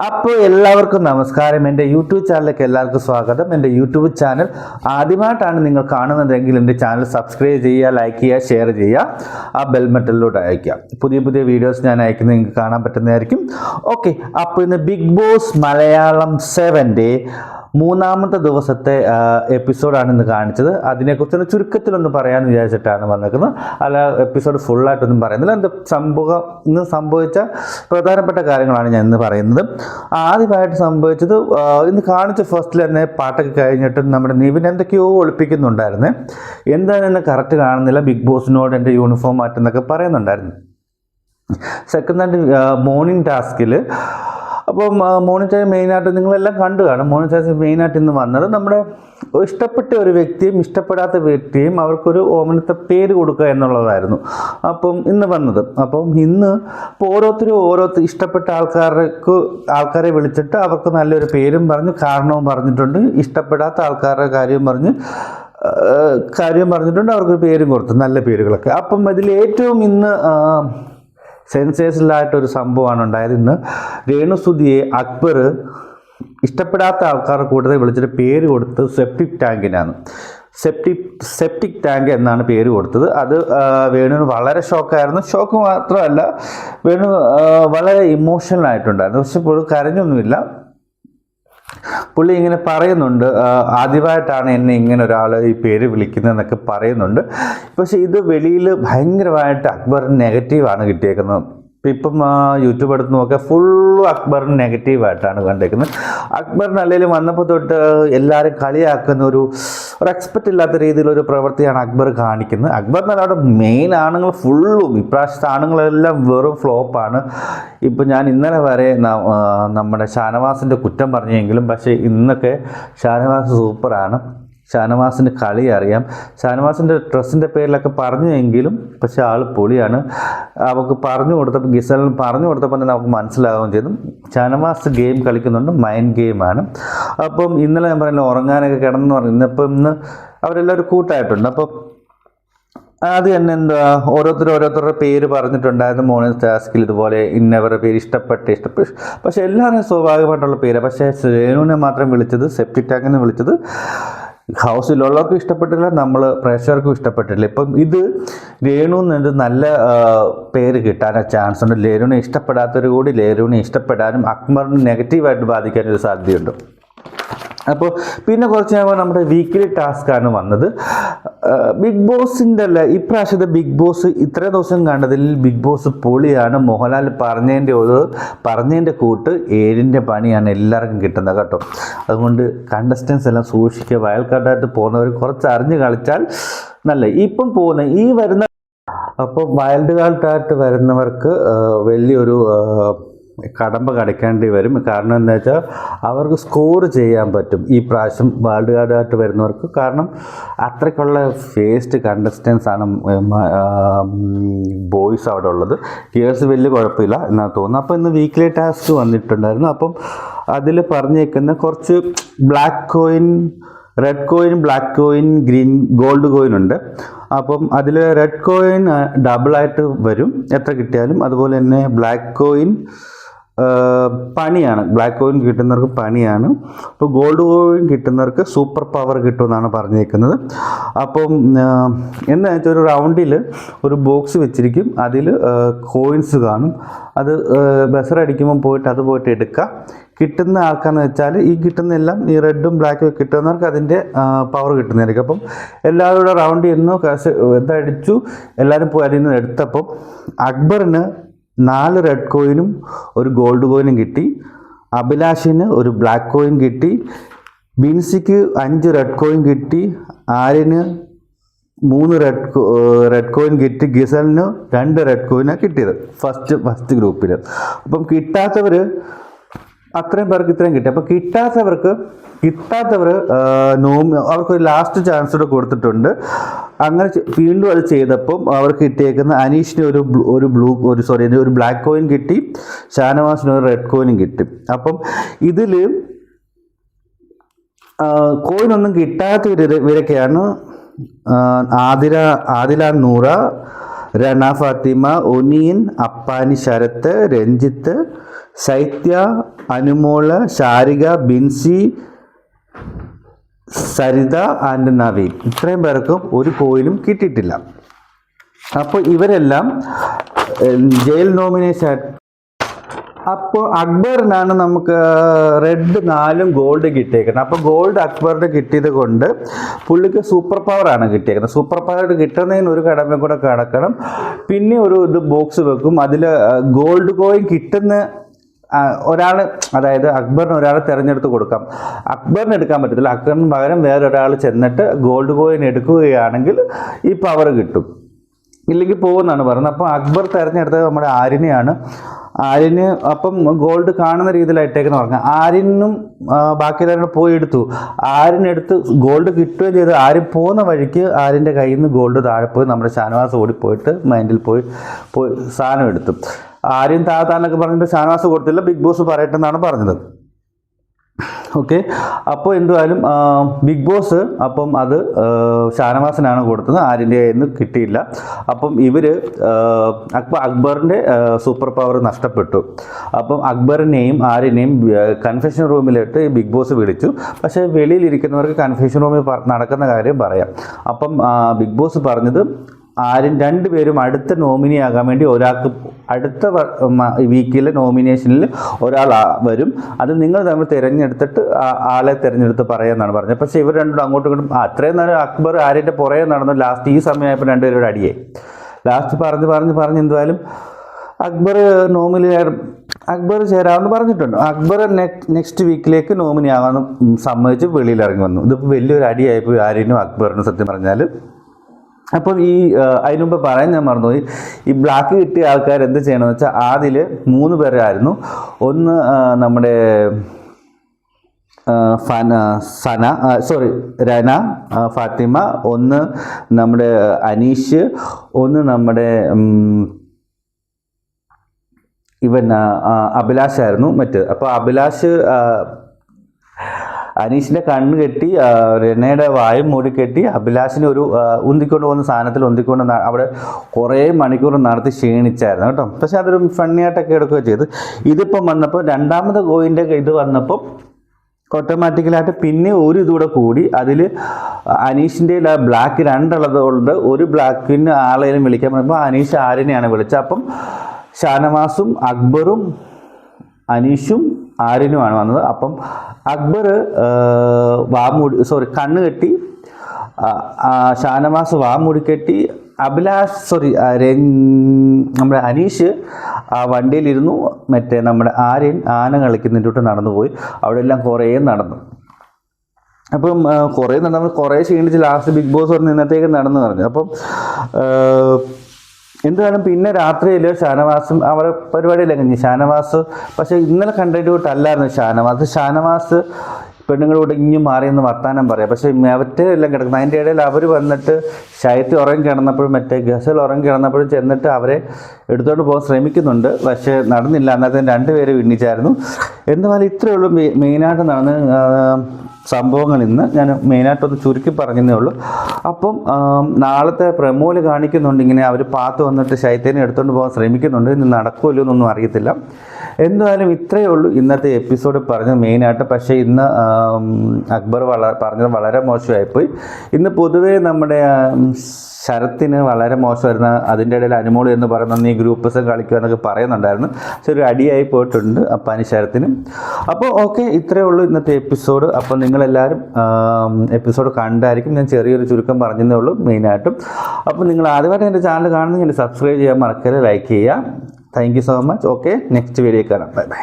അപ്പോൾ എല്ലാവർക്കും നമസ്കാരം. എന്റെ യൂട്യൂബ് ചാനലിലേക്ക് എല്ലാവർക്കും സ്വാഗതം. എന്റെ യൂട്യൂബ് ചാനൽ ആദ്യമായിട്ടാണ് നിങ്ങൾ കാണുന്നതെങ്കിൽ എന്റെ ചാനൽ സബ്സ്ക്രൈബ് ചെയ്യുക ലൈക്ക് ചെയ്യുക ഷെയർ ചെയ്യുക ആ ബെൽ ബട്ടണിലൂടെ അയക്കുക പുതിയ പുതിയ വീഡിയോസ് ഞാൻ അയക്കുന്നത് നിങ്ങൾക്ക് കാണാൻ പറ്റുന്നതായിരിക്കും. ഓക്കെ അപ്പോൾ ഇന്ന് ബിഗ് ബോസ് മലയാളം സെവന്റെ മൂന്നാമത്തെ ദിവസത്തെ എപ്പിസോഡാണ് ഇന്ന് കാണിച്ചത്. അതിനെക്കുറിച്ചൊന്ന് ചുരുക്കത്തിലൊന്ന് പറയാമെന്ന് വിചാരിച്ചിട്ടാണ് വന്നിരിക്കുന്നത്. അല്ല എപ്പിസോഡ് ഫുള്ളായിട്ടൊന്നും പറയുന്നില്ല. എന്ത് സംഭവം ഇന്ന് സംഭവിച്ച പ്രധാനപ്പെട്ട കാര്യങ്ങളാണ് ഞാൻ ഇന്ന് പറയുന്നത്. ആദ്യമായിട്ട് സംഭവിച്ചത് ഇന്ന് കാണിച്ച ഫസ്റ്റിൽ തന്നെ പാട്ടൊക്കെ കഴിഞ്ഞിട്ട് നമ്മുടെ നിവിൻ എന്തൊക്കെയോ ഒളിപ്പിക്കുന്നുണ്ടായിരുന്നു. എന്താണെന്ന് കറക്റ്റ് കാണുന്നില്ല ബിഗ് ബോസിനോട് എന്റെ യൂണിഫോം മാറ്റുന്നൊക്കെ പറയുന്നുണ്ടായിരുന്നു. സെക്കൻഡ് മോർണിംഗ് ടാസ്കിൽ അപ്പം മോണിറ്റൈസ് മെയിനായിട്ട് നിങ്ങളെല്ലാം കണ്ടു കാണും മോണിറ്റൈസ് മെയിനായിട്ട് ഇന്ന് വന്നത് നമ്മുടെ ഇഷ്ടപ്പെട്ട ഒരു വ്യക്തിയും ഇഷ്ടപ്പെടാത്ത വ്യക്തിയും അവർക്കൊരു ഓമനത്തെ പേര് കൊടുക്കുക എന്നുള്ളതായിരുന്നു. അപ്പം ഇന്ന് വന്നത്. അപ്പം ഇന്ന് ഇപ്പോൾ ഓരോരുത്തരും ഓരോരുത്തർ ഇഷ്ടപ്പെട്ട ആൾക്കാർക്ക് ആൾക്കാരെ വിളിച്ചിട്ട് അവർക്ക് നല്ലൊരു പേരും പറഞ്ഞ് കാരണവും പറഞ്ഞിട്ടുണ്ട്. ഇഷ്ടപ്പെടാത്ത ആൾക്കാരുടെ കാര്യവും പറഞ്ഞ് കാര്യം പറഞ്ഞിട്ടുണ്ട്. അവർക്ക് പേരും കൊടുത്തു നല്ല പേരുകളൊക്കെ. അപ്പം ഇതിൽ ഏറ്റവും ഇന്ന് സെൻസേഷനിലായിട്ടൊരു സംഭവമാണ് ഉണ്ടായത് ഇന്ന് രേണുസുതിയെ അക്ബർ ഇഷ്ടപ്പെടാത്ത ആൾക്കാരുടെ കൂട്ടത്തിൽ വിളിച്ചിട്ട് പേര് കൊടുത്ത് സെപ്റ്റിക് ടാങ്കിനാണ്. സെപ്റ്റിക് സെപ്റ്റിക് ടാങ്ക് എന്നാണ് പേര് കൊടുത്തത്. അത് വേണുവിന് വളരെ ഷോക്കായിരുന്നു. ഷോക്ക് മാത്രമല്ല വേണു വളരെ ഇമോഷണൽ ആയിട്ടുണ്ടായിരുന്നു പക്ഷെ ഇപ്പോൾ കരഞ്ഞൊന്നുമില്ല. പുള്ളി ഇങ്ങനെ പറയുന്നുണ്ട് ആദ്യമായിട്ടാണ് എന്നെ ഇങ്ങനെ ഒരാൾ ഈ പേര് വിളിക്കുന്നതെന്നൊക്കെ പറയുന്നുണ്ട്. പക്ഷേ ഇത് വെളിയിൽ ഭയങ്കരമായിട്ട് അക്ബറിന് നെഗറ്റീവാണ് കിട്ടിയേക്കുന്നത്. ഇപ്പം യൂട്യൂബ് എടുത്ത് നോക്കിയാൽ ഫുള്ളും അക്ബറിന് നെഗറ്റീവായിട്ടാണ് കണ്ടേക്കുന്നത്. അക്ബറിന് അല്ലെങ്കിൽ വന്നപ്പോൾ തൊട്ട് എല്ലാവരും കളിയാക്കുന്ന ഒരു ഒരു എക്സ്പെക്റ്റ് ഇല്ലാത്ത രീതിയിലൊരു പ്രവൃത്തിയാണ് അക്ബർ കാണിക്കുന്നത്. അക്ബർ എന്നല്ല അവിടെ മെയിൻ ആണുങ്ങൾ ഫുള്ളും ഇപ്രാവശ്യത്തെ ആണുങ്ങളെല്ലാം വെറും ഫ്ലോപ്പാണ് ഇപ്പം ഞാൻ ഇന്നലെ വരെ നമ്മുടെ ഷാനവാസിന്റെ കുറ്റം പറഞ്ഞെങ്കിലും പക്ഷേ ഇന്നൊക്കെ ഷാനവാസ് സൂപ്പറാണ് ഷാനവാസിന് കളി അറിയാം. ഷാനവാസിന്റെ ഡ്രസ്സിന്റെ പേരിലൊക്കെ പറഞ്ഞു എങ്കിലും പക്ഷെ ആൾ പൊളിയാണ്. അവൾക്ക് പറഞ്ഞു കൊടുത്തപ്പോൾ ഗിസലിന് പറഞ്ഞു കൊടുത്തപ്പോൾ തന്നെ നമുക്ക് മനസ്സിലാവുകയും ചെയ്തു. ഷാനവാസ് ഗെയിം കളിക്കുന്നുണ്ട് മൈൻഡ് ഗെയിമാണ്. അപ്പം ഇന്നലെ ഞാൻ പറയുന്നത് ഉറങ്ങാനൊക്കെ കിടന്നു പറഞ്ഞു. ഇന്നിപ്പം ഇന്ന് അവരെല്ലാവരും കൂട്ടായിട്ടുണ്ട്. അപ്പം അത് തന്നെ എന്താ ഓരോരുത്തർ ഓരോരുത്തരുടെ പേര് പറഞ്ഞിട്ടുണ്ടായിരുന്നു. മോർണിംഗ് ടാസ്കിൽ ഇതുപോലെ ഇന്നവരുടെ പേര് ഇഷ്ടപ്പെട്ട് ഇഷ്ടപ്പെട്ട് പക്ഷേ എല്ലാവരും സ്വാഭാവികമായിട്ടുള്ള പേരാണ് പക്ഷേ രേണുവിനെ മാത്രം വിളിച്ചത് സെപ്റ്റിക് ടാങ്കിനെ വിളിച്ചത് ഹൗസിലുള്ളവർക്കും ഇഷ്ടപ്പെട്ടില്ല നമ്മൾ പ്രേക്ഷകർക്കും ഇഷ്ടപ്പെട്ടില്ല. ഇപ്പം ഇത് രേണു എന്നൊരു നല്ല പേര് കിട്ടാൻ ചാൻസ് ഉണ്ട്. ലേരുവിനെ ഇഷ്ടപ്പെടാത്തവർ കൂടി ലേരുവിനെ ഇഷ്ടപ്പെടാനും അക്ബറിനെ നെഗറ്റീവായിട്ട് ബാധിക്കാനൊരു സാധ്യതയുണ്ട്. അപ്പോൾ പിന്നെ കുറച്ച് കഴിയുമ്പോൾ നമ്മുടെ വീക്കിലി ടാസ്ക്കാണ് വന്നത്. ബിഗ് ബോസിന്റെ അല്ല ഇപ്രാവശ്യത്തെ ബിഗ് ബോസ് ഇത്രയും ദിവസം കണ്ടതിൽ ബിഗ് ബോസ് പൊളിയാണ്. മോഹൻലാൽ പറഞ്ഞതിന്റെ ഒരു പറഞ്ഞതിന്റെ കൂട്ട് ഏഴിന്റെ പണിയാണ് എല്ലാവർക്കും കിട്ടുന്നത് കേട്ടോ. അതുകൊണ്ട് കണ്ടസ്റ്റൻസ് എല്ലാം സൂക്ഷിക്കുക. വയൽക്കാട്ടായിട്ട് പോകുന്നവർ കുറച്ച് അറിഞ്ഞ് കളിച്ചാൽ നല്ല. ഇപ്പം പോകുന്ന ഈ വരുന്ന അപ്പോൾ വൈൽഡ് കാർഡായിട്ട് വരുന്നവർക്ക് വലിയൊരു കടമ്പ കടക്കേണ്ടി വരും. കാരണം എന്താ വെച്ചാൽ അവർക്ക് സ്കോർ ചെയ്യാൻ പറ്റും. ഈ പ്രാവശ്യം വേൾഡ് കാർഡായിട്ട് വരുന്നവർക്ക്. കാരണം അത്രയ്ക്കുള്ള ഫേസ്റ്റ് കണ്ടസ്റ്റൻസ് ആണ് ബോയ്സ് അവിടെ ഉള്ളത്. ഗേൾസ് വലിയ കുഴപ്പമില്ല എന്നാണ് തോന്നുന്നു. അപ്പോൾ ഇന്ന് വീക്ക്ലി ടാസ്ക് വന്നിട്ടുണ്ടായിരുന്നു. അപ്പം അതിൽ പറഞ്ഞേക്കുന്ന കുറച്ച് black coin red coin black coin green gold coin ഉണ്ട്. അപ്പം അതിൽ റെഡ് കോയിൻ ഡബിളായിട്ട് വരും. എത്ര കിട്ടിയാലും. അതുപോലെ തന്നെ ബ്ലാക്ക് കോയിൻ പണിയാണ്. ബ്ലാക്ക് കോയിൻ കിട്ടുന്നവർക്ക് പണിയാണ്. അപ്പോൾ ഗോൾഡ് കോയിൻ കിട്ടുന്നവർക്ക് സൂപ്പർ പവർ കിട്ടുമെന്നാണ് പറഞ്ഞേക്കുന്നത്. അപ്പം എന്താ വെച്ചാൽ ഒരു റൗണ്ടിൽ ഒരു ബോക്സ് വെച്ചിരിക്കും. അതിൽ കോയിൻസ് കാണും. അത് ബസർ അടിക്കുമ്പോൾ പോയിട്ട് അത് പോയിട്ട് എടുക്കുക കിട്ടുന്ന ആൾക്കാന്ന് വെച്ചാൽ ഈ കിട്ടുന്നെല്ലാം ഈ റെഡും ബ്ലാക്കും കിട്ടുന്നവർക്ക് അതിന്റെ പവർ കിട്ടുന്നതായിരിക്കും. അപ്പം എല്ലാവരും കൂടെ റൗണ്ട് ചെയ്യുന്നു കാശ് ഇതടിച്ചു എല്ലാവരും പോയി അതിൽ നിന്ന് എടുത്തപ്പം അക്ബറിന് നാല് റെഡ് കോയിനും ഒരു ഗോൾഡ് കോയിനും കിട്ടി. അഭിലാഷിന് ഒരു ബ്ലാക്ക് കോയിൻ കിട്ടി. ബിൻസിക്ക് അഞ്ച് റെഡ് കോയിൻ കിട്ടി. ആര്യന് മൂന്ന് റെഡ് റെഡ് കോയിൻ കിട്ടി. ഗിസലിന് രണ്ട് റെഡ് കോയിനാണ് കിട്ടിയത്. ഫസ്റ്റ് ഫസ്റ്റ് ഗ്രൂപ്പിൽ അപ്പം കിട്ടാത്തവർ അത്രയും പേർക്ക് ഇത്രയും കിട്ടി. അപ്പോൾ കിട്ടാത്തവർക്ക് കിട്ടാത്തവർ നോമി അവർക്ക് ലാസ്റ്റ് ചാൻസ് കൂടെ കൊടുത്തിട്ടുണ്ട്. അങ്ങനെ വീണ്ടും അത് ചെയ്തപ്പം അവർക്ക് കിട്ടിയേക്കുന്ന അനീഷിന് ഒരു ഒരു ബ്ലൂ ഒരു സോറി ഒരു ബ്ലാക്ക് കോയിൻ കിട്ടി. ഷാനവാസിന് ഒരു റെഡ് കോയിനും കിട്ടി. അപ്പം ഇതിൽ കോയിൻ ഒന്നും കിട്ടാത്ത ഇവർ ഇവരൊക്കെയാണ് ആതിര ആദില നൂറ രണ ഫാത്തിമ ഒനീൻ അപ്പാനി ശരത്ത് രഞ്ജിത്ത് സൈത്യ അനുമോൾ ശാരിക ബിൻസി സരിത ആൻഡ് നവീൻ. ഇത്രയും പേർക്കും ഒരു പോയിനും കിട്ടിയിട്ടില്ല. അപ്പോൾ ഇവരെല്ലാം ജയിൽ നോമിനേഷൻ അപ്പോൾ അക്ബറിനാണ് നമുക്ക് റെഡ് നാലും ഗോൾഡ് കിട്ടിയേക്കുന്നത്. അപ്പോൾ ഗോൾഡ് അക്ബറിന് കിട്ടിയത് കൊണ്ട് പുള്ളിക്ക് സൂപ്പർ പവർ ആണ് കിട്ടിയേക്കുന്നത്. സൂപ്പർ പവർ കിട്ടുന്നതിന് ഒരു കടമ കൂടെ കടക്കണം. പിന്നെ ഒരു ഇത് ബോക്സ് വെക്കും. അതിൽ ഗോൾഡ് കോയിൻ കിട്ടുന്ന ഒരാൾ അതായത് അക്ബറിന് ഒരാളെ തിരഞ്ഞെടുത്ത് കൊടുക്കാം. അക്ബറിന് എടുക്കാൻ പറ്റത്തില്ല. അക്ബറിന് പകരം വേറൊരാൾ ചെന്നിട്ട് ഗോൾഡ് കോയിൻ എടുക്കുകയാണെങ്കിൽ ഈ പവർ കിട്ടും. ഇല്ലെങ്കിൽ പോകുമെന്നാണ് പറയുന്നത്. അപ്പോൾ അക്ബർ തിരഞ്ഞെടുത്തത് നമ്മുടെ ആര്യനെയാണ്. ആര്യന് അപ്പം ഗോൾഡ് കാണുന്ന രീതിയിലായിട്ടേക്കെന്ന് പറഞ്ഞു. ആര്യനും ബാക്കി എല്ലാവരും പോയി എടുത്തു. ആര്യനെടുത്ത് ഗോൾഡ് കിട്ടുകയും ചെയ്തു. ആര്യൻ പോകുന്ന വഴിക്ക് ആര്യന്റെ കയ്യിൽ നിന്ന് ഗോൾഡ് താഴെ പോയി. നമ്മുടെ ഷാനവാസ് ഓടിപ്പോയിട്ട് മൈൻഡിൽ പോയി പോയി സാധനം എടുത്തു. ആര്യൻ താത്താന്നൊക്കെ പറഞ്ഞിട്ട് ഷാനവാസ് കൊടുത്തില്ല. ബിഗ് ബോസ് പറയട്ടെന്നാണ് പറഞ്ഞത്. ഓക്കെ. അപ്പോൾ എന്തുവായാലും ബിഗ് ബോസ് അപ്പം അത് ഷാനവാസനാണ് കൊടുത്തത്. ആരിന്റെ നിന്ന് കിട്ടിയില്ല. അപ്പം ഇവർ അക്ബർ അക്ബറിന്റെ സൂപ്പർ പവർ നഷ്ടപ്പെട്ടു. അപ്പം അക്ബറിനെയും ആരിനെയും കൺഫെഷൻ റൂമിലിട്ട് ബിഗ് ബോസ് വിളിച്ചു. പക്ഷേ വെളിയിലിരിക്കുന്നവർക്ക് കൺഫെഷൻ റൂമിൽ നടക്കുന്ന കാര്യം പറയാം. അപ്പം ബിഗ് ബോസ് പറഞ്ഞത് ആരും രണ്ടുപേരും അടുത്ത നോമിനി ആകാൻ വേണ്ടി ഒരാൾക്ക് അടുത്ത വീക്കിലെ നോമിനേഷനിൽ ഒരാൾ വരും. അത് നിങ്ങൾ തമ്മിൽ തിരഞ്ഞെടുത്തിട്ട് ആളെ തിരഞ്ഞെടുത്ത് പറയാമെന്നാണ് പറഞ്ഞത്. പക്ഷേ ഇവർ രണ്ടും അങ്ങോട്ടും ഇങ്ങോട്ടും അത്രയും നേരം അക്ബർ ആര്യന്റെ പുറകെ നടന്നു. ലാസ്റ്റ് ഈ സമയമായപ്പോൾ രണ്ടുപേരും അടിയായി. ലാസ്റ്റ് പറഞ്ഞ് പറഞ്ഞ് പറഞ്ഞ് എന്തായാലും അക്ബർ നോമിനി അക്ബർ ചേരാമെന്ന് പറഞ്ഞിട്ടുണ്ട്. അക്ബർ നെക്സ്റ്റ് വീക്കിലേക്ക് നോമിനി ആകാമെന്ന് സമ്മതിച്ച് വെളിയിൽ ഇറങ്ങി വന്നു. ഇതിപ്പോൾ വലിയൊരു അടിയായിപ്പോയി ആര്യനും അക്ബറിനും സത്യം പറഞ്ഞാൽ അപ്പം ഈ അതിനുമുമ്പ് അതിന് പറയാൻ ഞാൻ മറന്നുപോയി. ഈ ബ്ലാക്ക് കിട്ടിയ ആൾക്കാർ എന്ത് ചെയ്യണമെന്ന് വെച്ചാൽ ആദ്യം മൂന്ന് പേരായിരുന്നു. ഒന്ന് നമ്മുടെ ഫന സന സോറി രന ഫാത്തിമ ഒന്ന് നമ്മുടെ അനീഷ് ഒന്ന് നമ്മുടെ ഇവൻ അഭിലാഷായിരുന്നു മറ്റ്. അപ്പോൾ അഭിലാഷ് അനീഷിന്റെ കണ്ണ് കെട്ടി രനയുടെ വായും മൂടി കെട്ടി അഭിലാഷിനെ ഒരു ഉന്തിക്കൊണ്ട് പോകുന്ന സാധനത്തിൽ ഉന്തിക്കൊണ്ട് അവിടെ കുറേ മണിക്കൂർ നടത്തി ക്ഷീണിച്ചായിരുന്നു കേട്ടോ. പക്ഷെ അതൊരു ഫണ്ണി ഫണ്ണിയായിട്ടൊക്കെ എടുക്കുകയോ ചെയ്തു. ഇതിപ്പം വന്നപ്പോൾ രണ്ടാമത് കോയിന്റെ ഇത് വന്നപ്പോൾ ഓട്ടോമാറ്റിക്കലായിട്ട് പിന്നെ ഒരു ഇതുകൂടെ കൂടി അതിൽ അനീഷിന്റെ ബ്ലാക്ക് രണ്ടുള്ളത് കൊണ്ട് ഒരു ബ്ലാക്കിന് ആളെയും വിളിക്കാൻ പറയുമ്പോൾ അനീഷ് ആരനെയാണ് വിളിച്ചത്. അപ്പം ഷാനവാസും അക്ബറും അനീഷും ആര്യനുമാണ് വന്നത്. അപ്പം അക്ബർ വാമൂടി സോറി കണ്ണ് കെട്ടി ഷാനവാസ് വാമൂടി കെട്ടി അഭിലാഷ് സോറി നമ്മുടെ അനീഷ് ആ വണ്ടിയിലിരുന്നു മറ്റേ നമ്മുടെ ആര്യൻ ആന കളിക്കുന്നതിന്റെ നടന്നു പോയി. അവിടെ എല്ലാം കുറേ നടന്നു. അപ്പം കുറേ നടന്നു. കുറേ ക്ഷീണിച്ച് ലാസ്റ്റ് ബിഗ് ബോസ് പറഞ്ഞ് ഇന്നത്തേക്ക് നടന്നു പറഞ്ഞു. അപ്പം എന്തായാലും പിന്നെ രാത്രിയിൽ ഷാനവാസും അവരെ പരിപാടിയിൽ കഴിഞ്ഞു ഷാനവാസ് പക്ഷേ ഇന്നലെ കണ്ടിട്ടല്ലായിരുന്നു ഷാനവാസ്. ഷാനവാസ് പെണ്ണുങ്ങളോട് ഇഞ്ഞും മാറിയെന്ന് വർത്താനം പറയാം. പക്ഷേ മറ്റേ എല്ലാം കിടക്കുന്നത് അതിന്റെ ഇടയിൽ അവർ വന്നിട്ട് ശൈത്യം ഉറങ്ങി കിടന്നപ്പോഴും മറ്റേ ഗസൽ ഉറങ്ങി കിടന്നപ്പോഴും ചെന്നിട്ട് അവരെ എടുത്തോണ്ട് പോകാൻ ശ്രമിക്കുന്നുണ്ട്. പക്ഷേ നടന്നില്ല. അന്നത്തെ രണ്ടുപേരെ വിണ്ണിച്ചായിരുന്നു. എന്തുമായാലും ഇത്രയേ ഉള്ളൂ മെയിനായിട്ട് നടന്ന് സംഭവങ്ങൾ ഇന്ന് ഞാൻ മെയിനായിട്ടൊന്ന് ചുരുക്കി പറഞ്ഞതേ ഉള്ളൂ. അപ്പം നാളത്തെ പ്രമോൽ കാണിക്കുന്നുണ്ട് ഇങ്ങനെ അവർ പാത്ത് വന്നിട്ട് ശൈത്യനെ എടുത്തുകൊണ്ട് പോകാൻ ശ്രമിക്കുന്നുണ്ട്. ഇന്ന് നടക്കുമല്ലോ എന്നൊന്നും അറിയത്തില്ല. എന്തായാലും ഇത്രയേ ഉള്ളൂ ഇന്നത്തെ എപ്പിസോഡ് പറഞ്ഞത് മെയിനായിട്ട് പക്ഷേ ഇന്ന് അക്ബർ വള പറഞ്ഞത് വളരെ മോശമായിപ്പോയി. ഇന്ന് പൊതുവേ നമ്മുടെ ശരത്തിന് വളരെ മോശമായിരുന്ന. അതിന്റെ ഇടയിൽ അനുമോളി എന്ന് പറയുന്ന നീ ഗ്രൂപ്പസം കളിക്കുക എന്നൊക്കെ പറയുന്നുണ്ടായിരുന്നു. പക്ഷെ ഒരു അടിയായി പോയിട്ടുണ്ട് അപ്പാനി ശരത്തിനും. അപ്പോൾ ഓക്കെ ഇത്രയേ ഉള്ളൂ ഇന്നത്തെ എപ്പിസോഡ്. അപ്പോൾ നിങ്ങളെല്ലാവരും എപ്പിസോഡ് കണ്ടായിരിക്കും. ഞാൻ ചെറിയൊരു ചുരുക്കം പറഞ്ഞതേ ഉള്ളൂ മെയിനായിട്ടും അപ്പോൾ നിങ്ങൾ ആദ്യമായിട്ട് എന്റെ ചാനൽ കാണുന്നെങ്കിൽ സബ്സ്ക്രൈബ് ചെയ്യാൻ മറക്കരുത് ലൈക്ക് ചെയ്യുക. Thank you so much okay next video കാണാം ബൈ ബൈ